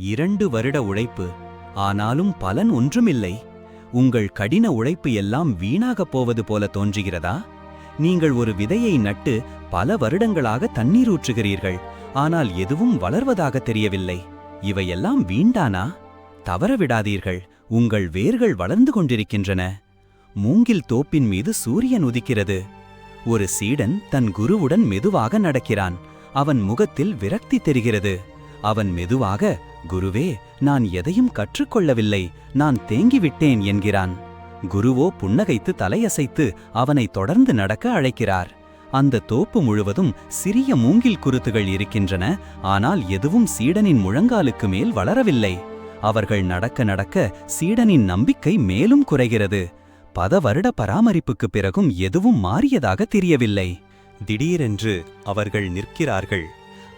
இரண்டு வருட உழைப்பு. ஆனாலும் பலன் ஒன்றுமில்லை. உங்கள் கடின உழைப்பு எல்லாம் வீணாகப் போவது போல தோன்றுகிறதா? நீங்கள் ஒரு விதையை நட்டு பல வருடங்களாக தண்ணீர் ஊற்றுகிறீர்கள். ஆனால் எதுவும் வளர்வதாக தெரியவில்லை. இவையெல்லாம் வீண்டானா? தவற விடாதீர்கள். உங்கள் வேர்கள் வளர்ந்து கொண்டிருக்கின்றன. மூங்கில் தோப்பின் மீது சூரியன் உதிக்கிறது. ஒரு சீடன் தன் குருவுடன் மெதுவாக நடக்கிறான். அவன் முகத்தில் விரக்தி தெரிகிறது. அவன் மெதுவாக குருவே நான் எதையும் கற்றுக்கொள்ளவில்லை. நான் தேங்கிவிட்டேன் என்கிறான். குருவோ புன்னகைத்து தலையசைத்து அவனை தொடர்ந்து நடக்க அழைக்கிறார். அந்த தோப்பு முழுவதும் சிறிய மூங்கில் குருத்துகள் இருக்கின்றன. ஆனால் எதுவும் சீடனின் முழங்காலுக்கு மேல் வளரவில்லை. அவர்கள் நடக்க நடக்க சீடனின் நம்பிக்கை மேலும் குறைகிறது. பத வருட பராமரிப்புக்குப் பிறகும் எதுவும் மாறியதாக தெரியவில்லை. திடீரென்று அவர்கள் நிற்கிறார்கள்.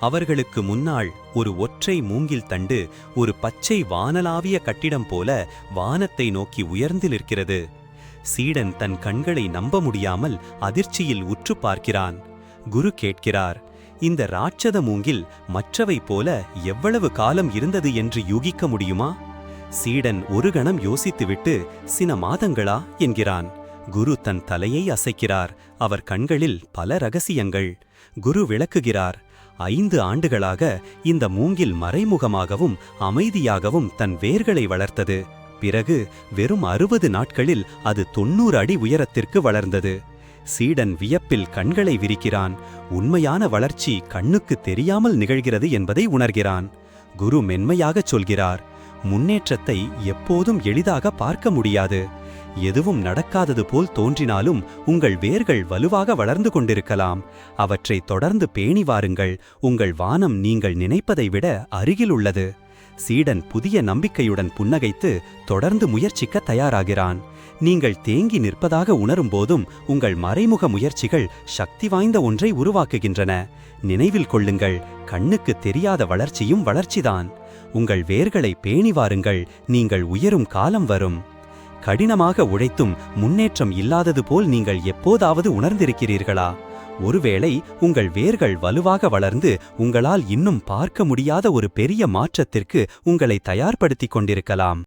அவர்களுக்கு முன்னால் ஒரு ஒற்றை மூங்கில் தண்டு ஒரு பச்சை வானலாவிய கட்டிடம் போல வானத்தை நோக்கி உயர்ந்து நிற்கிறது. சீடன் தன் கண்களை நம்ப முடியாமல் அதிர்ச்சியில் உற்று பார்க்கிறான். குரு கேட்கிறார் இந்த ராட்சத மூங்கில் மற்றவை போல எவ்வளவு காலம் இருந்தது என்று யூகிக்க முடியுமா? சீடன் ஒரு கணம் யோசித்துவிட்டு சில மாதங்களா? என்கிறான். குரு தன் தலையை அசைக்கிறார். அவர் கண்களில் பல ரகசியங்கள். குரு விளக்குகிறார் ஐந்து ஆண்டுகளாக இந்த மூங்கில் மறைமுகமாகவும் அமைதியாகவும் தன் வேர்களை வளர்த்தது. பிறகு வெறும் அறுபது நாட்களில் அது தொன்னூறு அடி உயரத்திற்கு வளர்ந்தது. சீடன் வியப்பில் கண்களை விரிக்கிறான். உண்மையான வளர்ச்சி கண்ணுக்கு தெரியாமல் நிகழ்கிறது என்பதை உணர்கிறான். குரு மென்மையாகச் சொல்கிறார். முன்னேற்றத்தை எப்போதும் எளிதாக பார்க்க முடியாது. எதுவும் நடக்காதது போல் தோன்றினாலும் உங்கள் வேர்கள் வலுவாக வளர்ந்து கொண்டிருக்கலாம். அவற்றை தொடர்ந்து பேணி வாருங்கள். உங்கள் வானம் நீங்கள் நினைப்பதை விட அருகில் உள்ளது. சீடன் புதிய நம்பிக்கையுடன் புன்னகைத்து தொடர்ந்து முயற்சிக்க தயாராகிறான். நீங்கள் தேங்கி நிற்பதாக உணரும் போதும் உங்கள் மறைமுக முயற்சிகள் சக்தி வாய்ந்த ஒன்றை உருவாக்குகின்றன. நினைவில் கொள்ளுங்கள். கண்ணுக்கு தெரியாத வளர்ச்சியும் வளர்ச்சிதான். உங்கள் வேர்களை பேணி வாருங்கள் நீங்கள் உயரும் காலம் வரும். கடினமாக உழைத்தும் முன்னேற்றம் இல்லாதது போல் நீங்கள் எப்போதாவது உணர்ந்திருக்கிறீர்களா? ஒருவேளை உங்கள் வேர்கள் வலுவாக வளர்ந்து உங்களால் இன்னும் பார்க்க முடியாத ஒரு பெரிய மாற்றத்திற்கு உங்களை தயார்படுத்திக் கொண்டிருக்கலாம்.